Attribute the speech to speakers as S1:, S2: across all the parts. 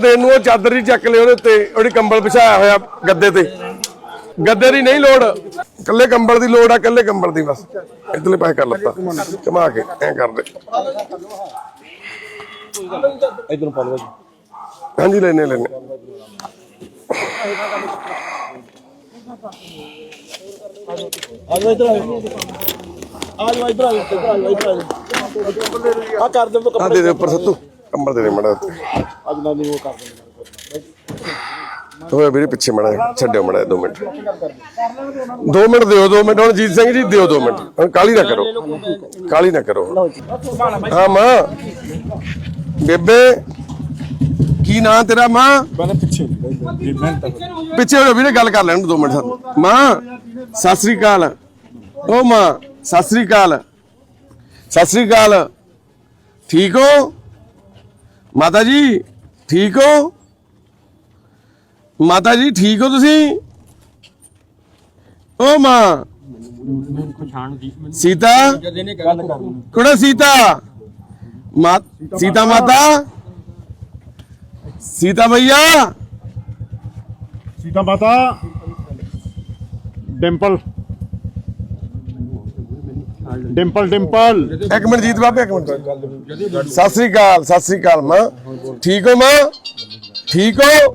S1: ਦੇਣ ਨੂੰ ਉਹ ਚਾਦਰ ਹੀ ਚੱਕ ਲਿਓ ਉਹਦੇ ਉੱਤੇ ਉਹਦੀ ਕੰਬਲ ਵਿਛਾਇਆ ਹੋਇਆ ਗੱਦੇ ਤੇ। ਗੱਦੇ ਦੀ ਨਹੀਂ ਲੋੜ ਕੱਲੇ ਕੰਬਲ ਦੀ ਲੋੜ ਆ ਕੱਲੇ ਕੰਬਲ ਦੀ ਬਸ। ਇਤਨੇ ਪਾਸੇ ਕਰ ਲੱਤਾ। ਘੁਮਾ ਕੇ ਐ ਕਰ ਦੇ।
S2: ਇਧਰੋਂ ਪਾ ਲਓ ਜੀ।
S1: ਹਾਂਜੀ ਲੈਨੇ ਲੈਨੇ
S2: ਆ। ਜਾਓ ਇਧਰ ਆ ਜਾਓ। ਆ ਜਾਓ ਇਧਰ ਆ ਜਾਓ ਇਧਰ ਆ ਜਾਓ ਇਧਰ ਆ ਕਰ ਦੇ
S1: ਉੱਪਰ ਸੱਤੂ। ਕੰਬਲ ਦੇ ਦੇ ਮੜਾ ਉੱਤੇ।
S2: ਅੱਜ ਨਾਨੀ ਉਹ ਕਰ ਦੇ
S1: ਹੋਏ ਵੀਰੇ ਪਿੱਛੇ ਮੜਾ ਛੱਡਿਓ ਮੜਾ 2 ਮਿੰਟ। 2 ਮਿੰਟ ਦਿਓ 2 ਮਿੰਟ। ਹੁਣ ਜੀਤ ਸਿੰਘ ਜੀ ਦਿਓ 2 ਮਿੰਟ। ਹੁਣ ਕਾਲੀ ਨਾ ਕਰੋ। ਕਾਲੀ ਨਾ ਕਰੋ। ਹਾਂ ਮਾਂ। ਬੇਬੇ ਕੀ ਨਾਂ ਤੇਰਾ ਮਾਂ?
S2: ਪਿੱਛੇ
S1: ਹੋ ਜਾ ਵੀਰੇ ਗੱਲ ਕਰ ਲੈਣ 2 ਮਿੰਟ। ਸਾਨੂੰ ਮਾਂ ਸਤਿ ਸ੍ਰੀ ਅਕਾਲ। ਓ ਮਾਂ ਸਤਿ ਸ੍ਰੀ ਅਕਾਲ। ਸਤਿ ਸ੍ਰੀ ਅਕਾਲ। ਠੀਕ ਹੋ? ਮਾਤਾ ਜੀ ਠੀਕ ਹੋ? ਮਾਤਾ ਜੀ, ਠੀਕ ਹੋ ਤੁਸੀਂ? ਓ ਮਾਂ। ਸੀਤਾ? ਕਿਹੜਾ ਸੀਤਾ? ਮਾਤਾ ਸੀਤਾ ਮਾਤਾ? ਸੀਤਾ ਭਈਆ?
S3: ਸੀਤਾ ਮਾਤਾ। ਡਿੰਪਲ। ਡਿੰਪਲ ਡਿੰਪਲ।
S1: ਇੱਕ ਮਿੰਟ ਜੀਤ ਬਾਬੇ ਇੱਕ ਮਿੰਟ। ਸਤਿ ਸ੍ਰੀ ਅਕਾਲ ਸਤਿ ਸ੍ਰੀ ਅਕਾਲ ਮਾਂ। ਠੀਕ ਹੋ ਮਾਂ? ਠੀਕ ਹੋ?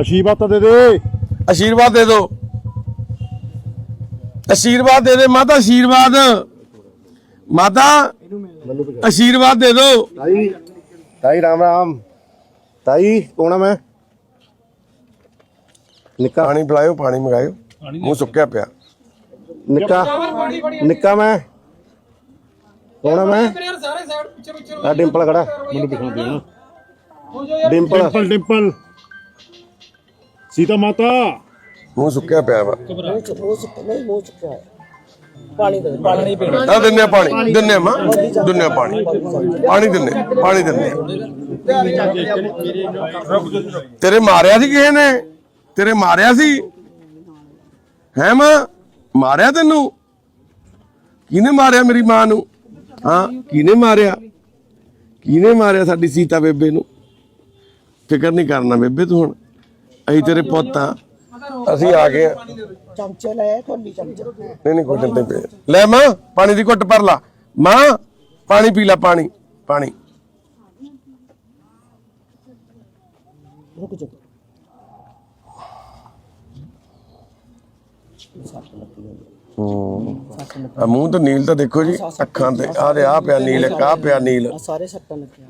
S3: ਆਸ਼ੀਰਵਾਦ ਤਾਂ ਦੇ ਦੇ।
S1: ਆਸ਼ੀਰਵਾਦ ਦੇ ਦਿਓ ਆਸ਼ੀਰਵਾਦ ਦੇ ਦੇ ਮਾਤਾ ਆਸ਼ੀਰਵਾਦ ਮਾਤਾ ਆਸ਼ੀਰਵਾਦ ਦੇ ਦੋ।
S2: ਤਾਈ ਤਾਈ ਰਾਮ ਰਾਮ। ਤਾਈ ਕੋਣਾ ਮੈਂ? ਨਿੱਕਾ।
S1: ਪਾਣੀ ਪਿਲਾਇਓ ਪਾਣੀ ਮੰਗਾਇਓ। ਮੂੰਹ ਸੁੱਕਿਆ ਪਿਆ।
S2: ਨਿੱਕਾ। ਨਿੱਕਾ ਮੈਂ। ਹੋਣਾ ਮੈਂ? ਯਾਰ ਸਾਰੇ ਸਾਈਡ ਪਿੱਛੇ ਪਿੱਛੇ ਆ ਡਿੰਪਲ ਖੜਾ। ਮੈਨੂੰ ਪਿਛਾਂ ਦੇ ਹੋ ਜਾ ਯਾਰ। ਡਿੰਪਲ।
S3: ਡਿੰਪਲ ਡਿੰਪਲ। ਸੀਤਾ ਮਾਤਾ।
S1: ਮੂੰਹ ਸੁੱਕਿਆ ਪਿਆ ਵਾ।
S4: ਮੂੰਹ ਚੁੱਕ ਮੂੰਹ ਚੁੱਕ ਨਹੀਂ ਮੂੰਹ ਚੁੱਕਿਆ ਪਾਣੀ ਦੇ ਪਾਣੀ ਨਹੀਂ ਪੀਣਾ।
S1: ਤਾਂ ਦਿੰਨੇ ਪਾਣੀ। ਦਿੰਨੇ ਮਾਂ। ਦਿੰਨੇ ਪਾਣੀ। ਪਾਣੀ ਦਿੰਨੇ ਪਾਣੀ ਦਿੰਨੇ। ਤੇਰੇ ਮਾਰਿਆ ਸੀ ਕਿਸੇ ਨੇ? ਤੇਰੇ ਮਾਰਿਆ ਸੀ? ਹੈ ਮਾਂ? ਮਾਰਿਆ ਤੈਨੂੰ? ਕਿਹਨੇ ਮਾਰਿਆ ਮੇਰੀ ਮਾਂ ਨੂੰ? ਹਾਂ ਕਿਹਨੇ ਮਾਰਿਆ? ਕਿਹਨੇ ਮਾਰਿਆ ਸਾਡੀ ਸੀਤਾ ਬੇਬੇ ਨੂੰ? ਫਿਕਰ ਨਹੀਂ ਕਰਨਾ ਬੇਬੇ ਤੂੰ ਹੁਣ। ਅਸੀਂ ਤੇਰੇ ਪੁੱਤ ਆ। ਅਸੀਂ ਆ ਗਏ ਆ।
S4: ਚਮਚੇ ਲੈ ਖੋਲੀ ਚਮਚੇ।
S1: ਨਹੀਂ ਨਹੀਂ ਘੁੱਟ ਤੇ ਪਏ। ਲੈ ਮਾਂ ਪਾਣੀ ਦੀ ਘੁੱਟ ਭਰ ਲਾ। ਮਾਂ ਪਾਣੀ ਪੀ ਲੈ ਪਾਣੀ ਪਾਣੀ।
S4: ਰੁਕ ਜਾ।
S1: ਆ ਮੂੰਹ ਤੇ ਨੀਲ ਤਾਂ ਦੇਖੋ ਜੀ ਅੱਖਾਂ ਤੇ ਆ ਦੇ ਆ ਪਿਆ ਨੀਲ ਇੱਕ ਆ ਪਿਆ ਨੀਲ।
S4: ਆ ਸਾਰੇ ਸੱਟਾਂ ਲੱਗੀਆਂ।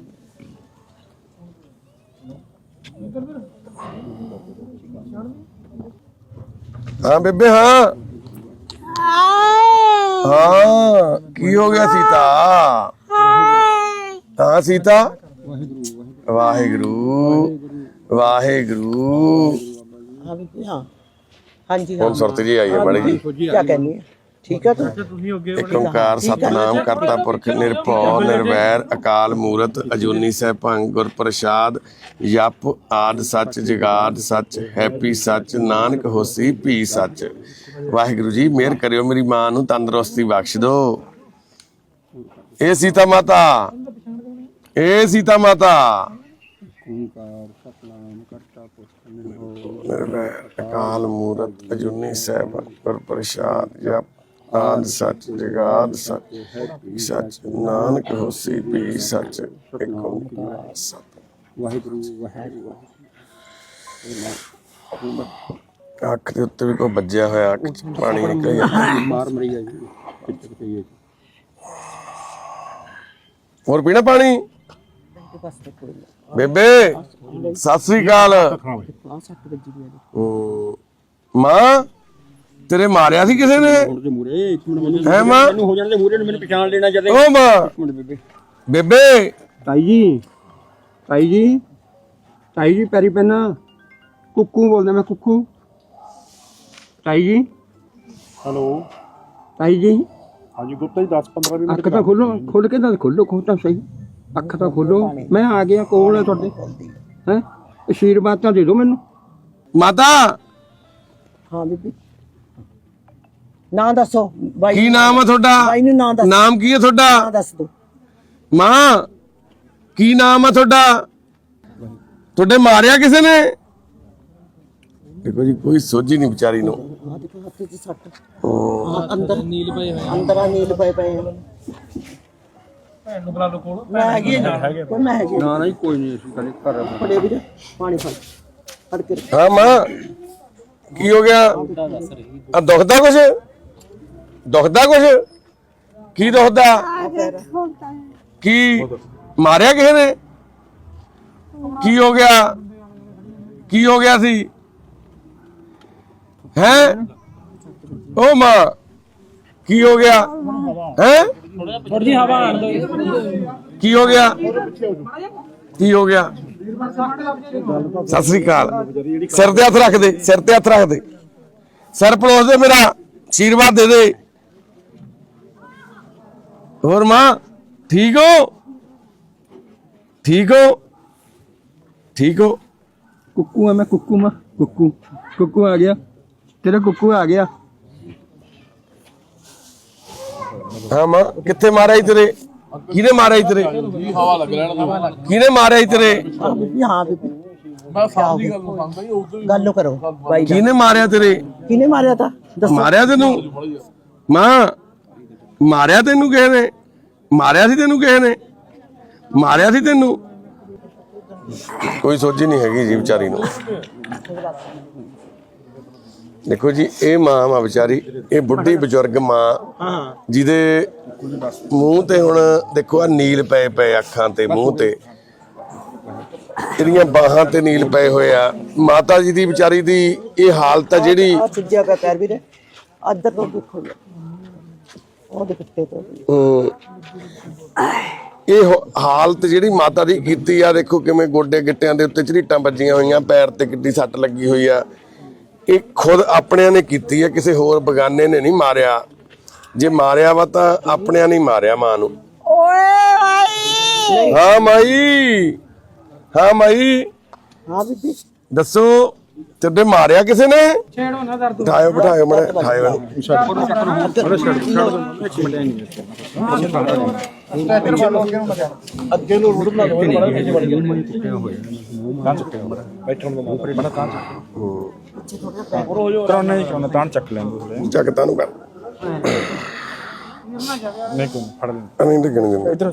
S1: ਹਾਂ ਬੇਬੇ ਹਾਂ। ਹਾਂ ਕੀ ਹੋ ਗਿਆ ਸੀਤਾ? ਹਾਂ ਸੀਤਾ? ਵਾਹਿਗੁਰੂ ਵਾਹਿਗੁਰੂ।
S4: ਹਾਂ ਬੀਬੀ ਹਾਂ। ਹਾਂਜੀ
S1: ਹੁਣ ਸੁਰਤ ਜੀ ਆਈ ਹੈ ਬੜੀ ਜੀ
S4: ਕੀ ਕਹਿੰਨੀ ਹੈ ਠੀਕ ਹੈ ਤੂੰ?
S1: ਇੱਕ ਓੰਕਾਰ ਸਤਨਾਮ ਕਰਤਾ ਪੁਰਖ ਨਿਰਭਉ ਨਿਰਵੈਰ ਅਕਾਲ ਮੂਰਤ ਅਜੂਨੀ ਸੈਭੰ ਗੁਰ ਪ੍ਰਸਾਦ ਜਪ ਆਦ ਸੱਚ ਜਗਾਦ ਸੱਚ ਹੈਪੀ ਸੱਚ ਨਾਨਕ ਹੋਸੀ ਭੀ ਸੱਚ। ਵਾਹਿਗੁਰੂ ਜੀ ਮਿਹਰ ਕਰਿਓ ਮੇਰੀ ਮਾਂ ਨੂੰ ਤੰਦਰੁਸਤੀ ਬਖਸ਼ ਦਿਓ ਇਹ ਸੀਤਾ ਮਾਤਾ ਇਹ ਸੀਤਾ ਮਾਤਾ। ਨਿਰਵੈਰ ਅਕਾਲ ਮੂਰਤ ਅਜੂਨੀ ਸੈਭੰ ਗੁਰ ਪ੍ਰਸਾਦ ਜਪ ਆਦ ਸੱਚ ਜਗਾਦ ਸੱਚ ਸੱਚ ਨਾਨਕ ਹੋਸੀ ਵੀ ਸੱਚ ਇੱਕ ਓੰਕਾਰ ਸਤ।
S2: ਵਾਹਿਗੁਰੂ ਵਾਹਿਗੁਰੂ।
S1: ਅੱਖ ਦੇ ਉੱਤੇ ਵੀ ਕੋਈ ਵੱਜਿਆ ਹੋਇਆ ਅੱਖ ਚ ਪਾਣੀ ਨਿਕਲ ਜਾਂਦਾ
S2: ਮਾਰ ਮਰੀ
S1: ਹੋਰ ਪੀਣਾ ਪਾਣੀ? ਬੇਬੇ ਸਤਿ ਸ੍ਰੀ ਅਕਾਲ। ਮਾਂ ਤੇਰੇ ਮਾਰਿਆ ਸੀ ਕਿਸੇ ਨੇ? ਹੈ ਮਾਂ?
S2: ਮੈਨੂੰ
S1: ਮਾਂ।
S2: ਬੇਬੇ।
S5: ਤਾਈ ਜੀ ਤਾਈ ਜੀ ਤਾਈ ਜੀ ਪੈਰੀ ਪੈਣਾ। ਕੁੱਕੂ ਬੋਲਦਾ ਮੈਂ ਕੁੱਕੂ। ਤਾਈ ਜੀ।
S3: ਹੈਲੋ।
S5: ਤਾਈ ਜੀ।
S3: ਹਾਂਜੀ ਗੁਪਤਾ ਜੀ 10 15 ਮਿੰਟ
S5: ਅੱਖ ਤਾਂ ਖੋਲੋ ਖੋਲ ਕੇ ਤਾਂ ਖੋਲੋ ਖੋਲ ਤਾਂ ਸਹੀ। ਅੱਖ ਤਾਂ ਖੋਲੋ। ਮੈਂ ਆ ਗਿਆ ਕੋਲ ਹੈ ਤੁਹਾਡੇ। ਹੈ? ਆਸ਼ੀਰਵਾਦ ਤਾਂ ਦੇ ਦਿਓ ਮੈਨੂੰ।
S1: ਮਾਤਾ!
S4: ਹਾਂ ਬੀਬੀ। ਨਾਂ ਦੱਸੋ। ਬਾਈ
S1: ਕੀ ਨਾਮ ਹੈ ਤੁਹਾਡਾ?
S4: ਬਾਈ ਨੂੰ ਨਾਂ ਦੱਸ।
S1: ਨਾਮ ਕੀ ਹੈ
S4: ਨਾਂ
S1: ਤੁਹਾਡਾ
S4: ਦੱਸ ਦੋ
S1: ਮਾਂ ਕੀ ਨਾਮ ਹੈ ਤੁਹਾਡਾ? ਤੁਹਾਡੇ ਮਾਰਿਆ ਕਿਸੇ ਨੇ? ਦੇਖੋ ਜੀ ਕੋਈ ਸੋਝੀ ਨਹੀਂ ਵਿਚਾਰੀ ਨੂੰ।
S4: ਆ ਦੇਖੋ ਹੱਥ 'ਚ ਸੱਟ। ਅੰਦਰ ਨੀਲ ਪਏ ਹੋਏ ਅੰਦਰ ਆ ਨੀਲ ਪਏ ਪਏ ਆ। ਭੈਣ ਨੂੰ ਬੁਲਾ ਲਓ ਕੋਲ ਮੈਂ ਹੈਗੀ ਆ ਜੀ। ਕੋਈ ਮੈਂ ਹੈਗੀ ਆ।
S5: ਨਾ ਨਾ ਜੀ, ਕੋਈ ਨਹੀਂ ਅਸੀਂ ਕਦੇ ਘਰ
S4: ਫੜੇ ਵੀਰੇ ਪਾਣੀ ਫੜ ਫੜ ਕੇ। ਰੱਖ।
S1: ਹਾਂ ਮਾਂ ਕੀ ਹੋ ਗਿਆ? ਆ ਦੁਖਦਾ ਕੁਛ? ਦੁਖਦਾ ਕੁਛ? ਕੀ ਦੁਖਦਾ? ਕੀ ਮਾਰਿਆ ਕਿਸੇ ਨੇ? ਕੀ ਹੋ ਗਿਆ? ਕੀ ਹੋ ਗਿਆ ਸੀ? ਹੈ? ਓ ਮਾਂ ਕੀ ਹੋ ਗਿਆ? ਹੈ? ਥੋੜੀ ਹਵਾ ਆਣ ਦੋ ਕੀ ਹੋ ਗਿਆ? ਕੀ ਹੋ ਗਿਆ? ਸਤਿ ਸ੍ਰੀ ਅਕਾਲ। ਸਿਰ ਤੇ ਹੱਥ ਰੱਖ ਦੇ ਸਿਰ ਤੇ ਹੱਥ ਰੱਖ ਦੇ। ਸਿਰ ਪਲੋਸ ਦੇ ਮੇਰਾ ਆਸ਼ੀਰਵਾਦ ਦੇ ਦੇ। ਹੋਰ ਮਾਂ ਠੀਕ ਹੋ? ਠੀਕ ਹੋ? ਠੀਕ ਹੋ?
S5: ਕੁੱਕੂ ਆ ਮੈਂ ਕੁੱਕੂ ਮੈਂ ਕੁੱਕੂ। ਕੁੱਕੂ ਆ ਗਿਆ। ਤੇਰਾ ਕੁੱਕੂ ਆ ਗਿਆ।
S1: ਹਾਂ ਮਾਂ ਕਿੱਥੇ ਮਾਰਿਆ ਈ ਤੇਰੇ? ਕਿਹਨੇ ਮਾਰਿਆ ਈ ਤੇਰੇ? ਹਵਾ ਲੱਗ ਰਿਹਾ ਕਿਹਨੇ ਮਾਰਿਆ ਈ ਤੇਰੇ?
S4: ਹਾਂ ਬੀਬੀ ਹਾਂ ਬੀਬੀ ਮੈਂ ਸਾਹਮਣੇ ਗੱਲ ਨੂੰ ਸਮਝਦਾ ਗੱਲ ਕਰੋ ਬਾਈ ਦਾ
S1: ਕਿਹਨੇ ਮਾਰਿਆ ਤੇਰੇ?
S4: ਕਿਹਨੇ ਮਾਰਿਆ ਤਾ? ਦੱਸੋ।
S1: ਮਾਰਿਆ ਤੈਨੂੰ? ਮਾਂ ਮਾਰਿਆ ਤੈਨੂੰ ਕਿਸੇ ਨੇ? ਮਾਰਿਆ ਸੀ ਤੈਨੂੰ ਕਿਸੇ ਨੇ? ਮਾਰਿਆ ਸੀ ਤੈਨੂੰ? ਕੋਈ ਸੋਝੀ ਨਹੀਂ ਹੈਗੀ ਜੀ ਵਿਚਾਰੀ ਨੂੰ। ਦੇਖੋ ਜੀ ਇਹ ਮਾਂ ਮਾ ਵਿਚਾਰੀ ਇਹ ਬੁੱਢੀ ਬਜ਼ੁਰਗ ਮਾਂ ਜਿਹਦੇ ਮੂੰਹ ਤੇ ਹੁਣ ਦੇਖੋ ਆ ਨੀਲ ਪਏ ਪਏ ਅੱਖਾਂ ਤੇ ਮੂੰਹ ਤੇ। ਇਹਦੀਆਂ ਬਾਹਾਂ ਤੇ ਨੀਲ ਪਏ ਹੋਏ ਆ। ਮਾਤਾ ਜੀ ਦੀ ਵਿਚਾਰੀ ਦੀ ਇਹ ਹਾਲਤ ਆ ਜਿਹੜੀ
S4: ਆ ਸੁੱਜਿਆ ਪਿਆ ਪੈਰ ਵੀਰੇ। ਅੱਧਰ ਤੋਂ ਦੇਖੋ। ਜੀ। ਉਹਦੇ ਪਿੱਛੇ ਤੋਂ
S1: ਹਮ, ਇਹ ਹਾਲਤ ਜਿਹੜੀ ਮਾਤਾ ਦੀ ਕੀਤੀ ਆ ਦੇਖੋ ਕਿਵੇਂ ਗੋਡੇ ਗਿੱਟਿਆਂ ਦੇ ਉੱਤੇ ਝਰੀਟਾਂ ਵੱਜੀਆਂ ਹੋਈਆਂ ਪੈਰ ਤੇ ਕਿੱਡੀ ਸੱਟ ਲੱਗੀ ਹੋਈ ਆ। ਇਹ ਖੁਦ ਆਪਣਿਆਂ ਨੇ ਕੀਤੀ ਆ ਕਿਸੇ ਹੋਰ ਬਗਾਨੇ ਨੇ ਨਹੀਂ ਮਾਰਿਆ ਜੇ ਮਾਰਿਆ ਵਾ ਤਾਂ ਆਪਣਿਆਂ ਨੇ ਹੀ ਮਾਰਿਆ ਮਾਂ ਨੂੰ ਓਏ ਮਾਈ ਹਾਂ ਮਾਈ ਹਾਂ ਮਾਈ
S4: ਹਾਂ ਬੀਬੀ
S1: ਦੱਸੋ ਤੇਰੇ ਮਾਰਿਆ ਕਿਸੇ ਨੇ ਛੇੜੋ ਨਾ ਦਰਦ ਬਿਠਾਇਓ ਬਿਠਾਇਓ ਮੜੇ ਬਿਠਾਇਓ ਇਹਨੂੰ।
S2: ਅੱਗੇ ਨੂੰ ਰੋਡ ਬਣਾ ਲਓ ਬੜਾ ਪਿੱਛੇ ਵੜ ਗਿਆ
S3: ਕਰਾਉਣਾ ਹੀ ਕਿਉਂ ਤਾਂ ਚੱਕ ਲੈਂਦੇ ਥੋੜੇ
S1: ਚੱਕ ਤਾਨੂੰ ਕਰ
S3: ਨਹੀਂ ਕੋਈ ਫੜ ਲੈਂਦੇ।
S1: ਅਹੀਂ ਡਿੱਗਣ ਦਿੰਦੇ
S3: ਇਧਰ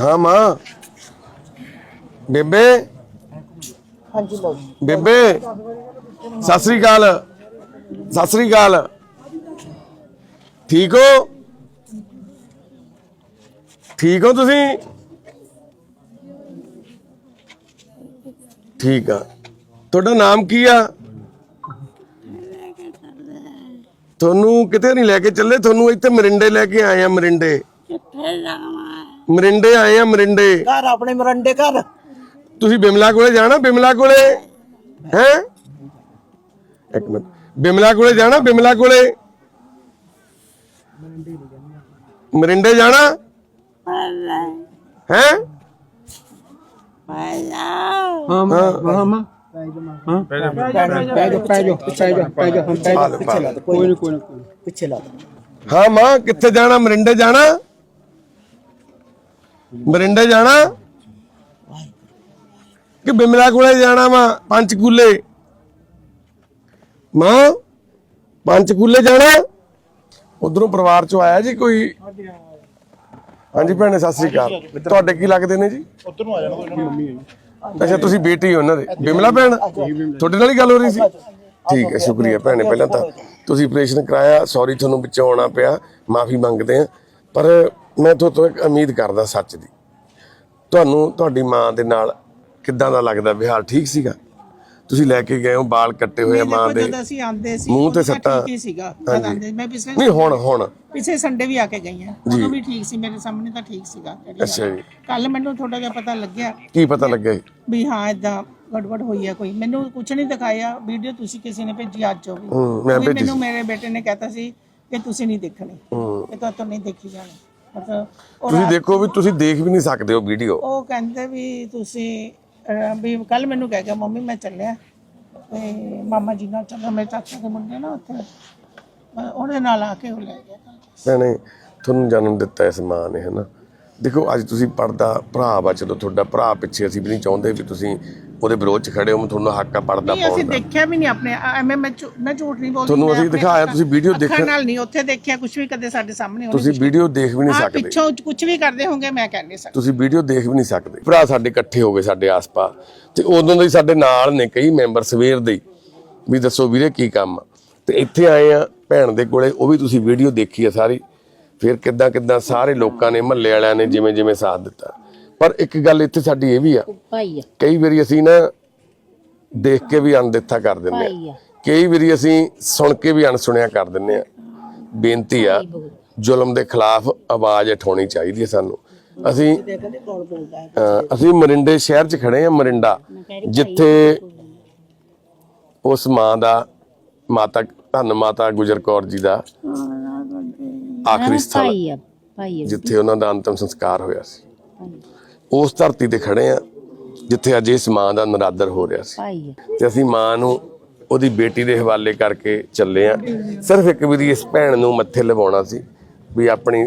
S1: ਹਾਂ ਮਾਂ। ਬੇਬੇ।
S4: ਹਾਂਜੀ ਲਓ
S1: ਬੇਬੇ ਸਤਿ ਸ੍ਰੀ ਅਕਾਲ। ਸਤਿ ਸ੍ਰੀ ਅਕਾਲ। ਠੀਕ ਹੋ? ਠੀਕ ਹੋ ਤੁਸੀਂ? ਠੀਕ ਆ। ਤੁਹਾਡਾ ਨਾਮ ਕੀ ਆ? ਤੁਹਾਨੂੰ ਕਿਤੇ ਨਹੀਂ ਲੈ ਕੇ ਚੱਲੇ? ਤੁਹਾਨੂੰ ਇੱਥੇ ਮਰਿੰਡੇ ਲੈ ਕੇ ਆਏ ਆ ਮਰਿੰਡੇ। ਮਰਿੰਡੇ ਆਏ ਆ ਮਰਿੰਡੇ।
S4: ਘਰ ਆਪਣੇ ਮਰੰਡੇ ਘਰ।
S1: ਤੁਸੀਂ ਬਿਮਲਾ ਕੋਲੇ ਜਾਣਾ? ਬਿਮਲਾ ਕੋਲੇ? ਹੈ? ਇੱਕ ਮਿੰਟ। ਬਿਮਲਾ ਕੋਲੇ ਜਾਣਾ? ਬਿਮਲਾ ਕੋਲੇ? ਮਰਿੰਡੇ ਜਾਣਾ? ਹੈ?
S5: ਹਾਂ ਮਾਂ ਹਾਂ ਮਾਂ। ਹਾਂ ਪੈ ਜਾ ਪੈ ਜਾ ਪੈ ਜਾ ਪੈ ਜਾ ਪੈ ਜਾ ਹਮ ਪੈ ਜਾ
S1: ਪਿੱਛੇ ਲਾ
S5: ਕੋਈ ਨਹੀਂ ਕੋਈ ਨਹੀਂ
S4: ਪਿੱਛੇ ਲਾ ਦੋ
S1: ਹਾਂ ਮਾਂ ਕਿੱਥੇ ਜਾਣਾ? ਮਰਿੰਡੇ ਜਾਣਾ? ਮਰਿੰਡੇ ਜਾਣਾ? ਕਿ ਬਿਮਲਾ ਕੋਲੇ ਜਾਣਾ ਵਾ ਪੰਚਕੂਲੇ? ਮਾਂ ਪੰਚਕੂਲੇ ਜਾਣਾ? ਉਧਰੋਂ ਪਰਿਵਾਰ ਚੋਂ ਆਇਆ ਜੀ ਕੋਈ? ਹਾਂਜੀ ਭੈਣੇ ਸਤਿ ਸ੍ਰੀ ਅਕਾਲ। ਤੁਹਾਡੇ ਕੀ ਲੱਗਦੇ ਨੇ ਜੀ?
S2: ਉੱਧਰ ਨੂੰ ਆ ਜਾਣਾ ਕੋਈ? ਮੰਮੀ ਹੈ
S1: ਅੱਛਾ ਤੁਸੀਂ ਬੇਟੀ ਹੋ ਉਹਨਾਂ ਦੇ। ਬਿਮਲਾ ਭੈਣ? ਤੁਹਾਡੇ ਨਾਲ ਹੀ ਗੱਲ ਹੋ ਰਹੀ ਸੀ? ਠੀਕ ਹੈ ਸ਼ੁਕਰੀਆ ਭੈਣੇ ਪਹਿਲਾਂ ਤਾਂ ਤੁਸੀਂ ਆਪਰੇਸ਼ਨ ਕਰਾਇਆ ਸੌਰੀ ਤੁਹਾਨੂੰ ਵਿੱਚੋਂ ਆਉਣਾ ਪਿਆ ਮਾਫੀ ਮੰਗਦੇ ਆ ਪਰ ਮੈਂ ਤੁਹਾਡੇ ਤੋਂ ਇੱਕ ਉਮੀਦ ਕਰਦਾ ਸੱਚ ਦੀ। ਤੁਹਾਨੂੰ ਤੁਹਾਡੀ ਮਾਂ ਦੇ ਨਾਲ ਕਿੱਦਾਂ ਦਾ ਲੱਗਦਾ? ਵਿਹਾਰ ਠੀਕ ਸੀਗਾ? ਤੁਸੀਂ ਲੈ ਕੇ ਗਏ ਹੋ ਬਾਲ ਕੱਟੇ ਹੋਏ ਆ ਮਾਂ ਦੇ।
S6: ਜਦ ਅਸੀਂ ਆਂਦੇ ਸੀ
S1: ਮੂੰਹ ਤੇ ਸੱਟਾਂ-
S6: ਠੀਕ ਹੀ ਸੀਗਾ
S1: ਹਾਂਜੀ।
S6: ਜਦ ਆਂਦੇ ਮੈਂ ਪਿਛਲੇ
S1: ਨਹੀਂ ਹੁਣ ਹੁਣ।
S6: ਪਿਛਲੇ ਸੰਡੇ ਵੀ ਆ ਕੇ ਗਈ ਉਦੋਂ ਵੀ ਠੀਕ ਸੀ ਮੇਰੇ ਸਾਹਮਣੇ ਤਾਂ ਠੀਕ ਸੀਗਾ।
S1: ਅੱਛਾ ਜੀ।
S6: ਕੱਲ ਮੈਨੂੰ ਥੋੜਾ ਜਿਹਾ ਪਤਾ ਲੱਗਿਆ।
S1: ਕੀ ਪਤਾ ਲੱਗਿਆ?
S6: ਵੀ ਹਾਂ ਇਦਾਂ ਗੜਬੜ ਹੋਈ ਹੈ ਕੋਈ। ਮੈਨੂੰ ਕੁਝ ਨਹੀਂ ਦਿਖਾਇਆ ਵੀਡੀਓ ਤੁਸੀਂ ਕਿਸੇ ਨੇ ਭੇਜੀ ਅੱਜ ਹੋ ਗਈ
S1: ਹੂੰ, ਮੈਂ
S6: ਵੀ ਮੈਨੂੰ ਮੇਰੇ ਬੇਟੇ ਨੇ ਕਹਿਤਾ ਸੀ ਕਿ ਤੁਸੀਂ ਨਹੀਂ ਦੇਖਣੀ। ਇਹ ਤਾਂ ਤੋਂ ਨਹੀਂ ਦੇਖੀ ਜਾਣੀ। ਮਤਲਬ ਉਹ
S1: ਤੁਸੀਂ ਦੇਖੋ ਵੀ ਤੁਸੀਂ ਦੇਖ ਵੀ ਨਹੀਂ ਸਕਦੇ ਹੋ ਵੀਡੀਓ।
S6: ਉਹ ਕਹਿੰਦੇ ਵੀ ਤੁਸੀਂ ਅਹ, ਵੀ ਕੱਲ ਮੈਨੂੰ ਕਹਿ ਗਿਆ ਮੰਮੀ ਮੈਂ ਚੱਲਿਆ। ਤੇ ਮਾਮਾ ਜੀ ਨਾਲ ਚੱਲਿਆ ਮੇਰੇ ਚਾਚਾ ਦੇ ਮੁੰਡੇ ਨਾ ਉੱਥੇ। ਮੈਂ ਉਹਦੇ ਨਾਲ ਆ ਕੇ ਉਹ ਲੈ ਗਿਆ।
S1: ਭੈਣੇ ਤੁਹਾਨੂੰ ਜਨਮ ਦਿੱਤਾ ਇਸ ਮਾਂ ਨੇ। ਹਨਾ ਦੇਖੋ ਅੱਜ ਤੁਸੀਂ ਪੜਦਾ ਭਰਾ ਵਾ ਚਲੋ ਤੁਹਾਡਾ ਭਰਾ ਪਿੱਛੇ ਅਸੀਂ ਵੀ ਨਹੀਂ ਚਾਹੁੰਦੇ ਵੀ ਤੁਸੀਂ ਉਹਦੇ ਵਿਰੋਧ 'ਚ ਖੜੇ ਹੋ ਤੁਹਾਨੂੰ ਹੱਕ ਆ ਪੜਦਾ
S6: ਨਹੀਂ ਅਸੀਂ
S1: ਪਾਉਣ ਦਾ।
S6: ਦੇਖਿਆ ਵੀ ਨਹੀਂ ਆਪਣੇ ਐਵੇਂ ਮੈਂ ਝੂ- ਮੈਂ ਝੂਠ ਨਹੀਂ ਬੋਲਦੀ
S1: ਤੁਹਾਨੂੰ
S6: ਮੈਂ
S1: ਅਸੀਂ
S6: ਆਪਣੇ
S1: ਦਿਖਾਇਆ, ਤੁਸੀਂ ਵੀਡੀਓ
S6: ਅੱਖਾਂ
S1: ਦੇਖਣ-
S6: ਨਾਲ ਨਹੀਂ ਉੱਥੇ ਦੇਖਿਆ ਕੁਝ ਵੀ ਕਦੇ ਸਾਡੇ ਸਾਹਮਣੇ ਉਹਨੇ
S1: ਤੁਸੀਂ ਵੀਡੀਓ ਦੇਖ ਵੀ ਨਹੀਂ
S6: ਆਹ
S1: ਸਕਦੇ।
S6: ਪਿੱਛੋਂ ਕੁਝ ਵੀ ਕਰਦੇ ਹੋਗੇ ਮੈਂ ਕਹਿ ਨਹੀਂ ਸਕਦੀ।
S1: ਤੁਸੀਂ ਵੀਡੀਓ ਦੇਖ ਵੀ ਨਹੀਂ ਸਕਦੇ। ਭਰਾ ਸਾਡੇ ਇਕੱਠੇ ਹੋ ਗਏ ਸਾਡੇ ਆਸ-ਪਾਸ। ਤੇ ਉਦੋਂ ਦੇ ਹੀ ਸਾਡੇ ਨਾਲ ਨੇ ਕਈ ਮੈਂਬਰ ਸਵੇਰ ਦੇ ਹੀ। ਵੀ ਦੱਸੋ ਵੀਰੇ ਕੀ ਕੰਮ ਆ। ਤੇ ਇੱਥੇ ਆਏ ਆ ਭੈਣ ਦੇ ਕੋਲੇ ਉਹ ਵੀ ਤੁਸੀਂ ਵੀਡੀਓ ਦੇਖੀ ਆ ਸਾਰੀ। ਫਿਰ ਕਿੱਦਾਂ ਕਿੱਦਾਂ ਸਾਰੇ ਲੋਕਾਂ ਨੇ ਮਹੱਲੇ ਵਾਲਿਆਂ ਨੇ ਜਿਵੇਂ ਜਿਵੇਂ ਸਾਥ ਦਿੱਤਾ। ਪਰ ਇੱਕ ਗੱਲ ਇੱਥੇ ਸਾਡੀ ਇਹ ਵੀ ਆ।
S7: ਭਾਈ ਆ।
S1: ਕਈ ਵਾਰੀ ਅਸੀਂ ਨਾ ਦੇਖ ਕੇ ਵੀ ਅਣਦੇਖਾ ਕਰ ਦਿੰਦੇ
S7: ਭਾਈ
S1: ਆ।
S7: ਆ।
S1: ਕਈ ਵਾਰੀ ਅਸੀਂ ਸੁਣ ਕੇ ਵੀ ਅਣਸੁਣਿਆ ਕਰ ਦਿੰਦੇ ਆ ਬੇਨਤੀ ਆ ਜ਼ੁਲਮ ਦੇ ਖਿਲਾਫ ਆਵਾਜ਼ ਉਠਾਉਣੀ ਚਾਹੀਦੀ ਹੈ ਸਾਨੂੰ। ਅਸੀਂ ਅਹ ਅਸੀਂ ਮਰਿੰਡੇ ਸ਼ਹਿਰ 'ਚ ਖੜੇ ਆ ਮਰਿੰਡਾ। ਜਿੱਥੇ ਉਸ ਮਾਂ ਦਾ ਮਾਤਾ ਧੰਨ ਮਾਤਾ ਗੁਜਰ ਕੌਰ ਜੀ ਦਾ ਆਖਰੀ ਸਥਲ
S7: ਭਾਈ ਆ ਭਾਈ ਆ
S1: ਜਿੱਥੇ ਉਹਨਾਂ ਦਾ ਅੰਤਮ ਸੰਸਕਾਰ ਹੋਇਆ ਸੀ। ਉਸ ਧਰਤੀ ਤੇ ਖੜੇ ਆ ਜਿੱਥੇ ਅੱਜ ਇਸ ਮਾਂ ਦਾ ਨਰਾਦਰ ਹੋ ਰਿਹਾ ਸੀ।
S7: ਭਾਈ ਆ।
S1: ਤੇ ਅਸੀਂ ਮਾਂ ਨੂੰ ਉਹਦੀ ਬੇਟੀ ਦੇ ਹਵਾਲੇ ਕਰਕੇ ਚੱਲੇ ਆ। ਸਿਰਫ ਇੱਕ ਵਾਰੀ ਇਸ ਭੈਣ ਨੂੰ ਮੱਥੇ ਲਵਾਉਣਾ ਸੀ ਵੀ ਆਪਣੀ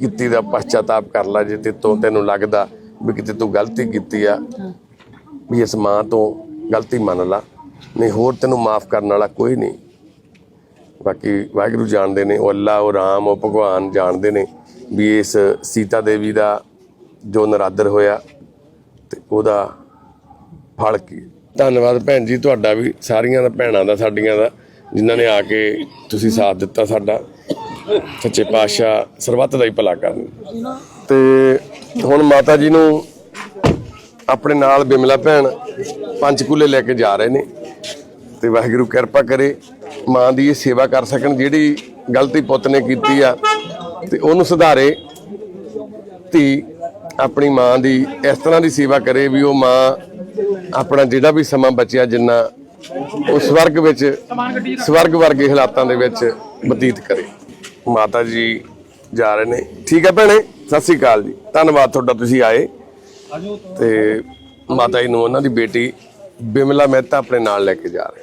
S1: ਕੀਤੀ ਦਾ ਪਛਤਾਤਾਪ ਕਰ ਲੈ ਜੇ ਤੇ ਤੋਂ ਤੈਨੂੰ ਲੱਗਦਾ ਵੀ ਕਿਤੇ ਤੂੰ ਗਲਤੀ ਕੀਤੀ ਆ ਵੀ ਇਸ ਮਾਂ ਤੋਂ ਗਲਤੀ ਮੰਨ ਲਾ। ਨਹੀਂ ਹੋਰ ਤੈਨੂੰ ਮਾਫ ਕਰਨ ਵਾਲਾ ਕੋਈ ਨਹੀਂ। ਬਾਕੀ ਵਾਹਿਗੁਰੂ ਜਾਣਦੇ ਨੇ, ਉਹ ਅੱਲਾ, ਉਹ ਰਾਮ, ਉਹ ਭਗਵਾਨ ਜਾਣਦੇ ਨੇ ਵੀ ਇਸ ਸੀਤਾ ਦੇਵੀ ਦਾ ਜੋ ਨਰਾਦਰ ਹੋਇਆ ਤੇ ਉਹਦਾ ਫਲ ਕੀ ਧੰਨਵਾਦ ਭੈਣ ਜੀ, ਤੁਹਾਡਾ ਵੀ, ਸਾਰੀਆਂ ਦਾ, ਭੈਣਾਂ ਦਾ, ਸਾਡੀਆਂ ਦਾ, ਜਿਨ੍ਹਾਂ ਨੇ ਆ ਕੇ ਤੁਸੀਂ ਸਾਥ ਦਿੱਤਾ ਸਾਡਾ। ਸੱਚੇ ਪਾਤਸ਼ਾਹ ਸਰਬੱਤ ਦਾ ਹੀ ਭਲਾ ਕਰਨ। ਤੇ ਹੁਣ ਮਾਤਾ ਜੀ ਨੂੰ ਆਪਣੇ ਨਾਲ ਬਿਮਲਾ ਭੈਣ ਪੰਚਕੂਲੇ ਲੈ ਕੇ ਜਾ ਰਹੇ ਨੇ। ਤੇ ਵਾਹਿਗੁਰੂ ਕਿਰਪਾ ਕਰੇ। ਮਾਂ ਦੀ ਇਹ ਸੇਵਾ ਕਰ ਸਕਣ, ਜਿਹੜੀ ਗਲਤੀ ਪੁੱਤ ਨੇ ਕੀਤੀ ਆ, ਤੇ ਉਹਨੂੰ ਸੁਧਾਰੇ, ਧੀ ਆਪਣੀ ਮਾਂ ਦੀ ਇਸ ਤਰ੍ਹਾਂ ਦੀ ਸੇਵਾ ਕਰੇ ਵੀ ਉਹ ਮਾਂ ਆਪਣਾ ਜਿਹੜਾ ਵੀ ਸਮਾਂ ਬਚਿਆ ਜਿੰਨਾ ਉਹ ਸਵਰਗ ਵਿੱਚ, ਸਵਰਗ ਵਰਗੇ ਹਾਲਾਤਾਂ ਦੇ ਵਿੱਚ ਬਤੀਤ ਕਰੇ। ਮਾਤਾ ਜੀ ਜਾ ਰਹੇ ਨੇ। ਠੀਕ ਹੈ ਭੈਣੇ, ਸਤਿ ਸ੍ਰੀ ਅਕਾਲ ਜੀ। ਧੰਨਵਾਦ ਤੁਹਾਡਾ, ਤੁਸੀਂ ਆਏ। ਤੇ ਮਾਤਾ ਜੀ ਨੂੰ ਉਹਨਾਂ ਦੀ ਬੇਟੀ ਬਿਮਲਾ ਮਹਿਤਾ ਆਪਣੇ ਨਾਲ ਲੈ ਕੇ ਜਾ ਰਹੇ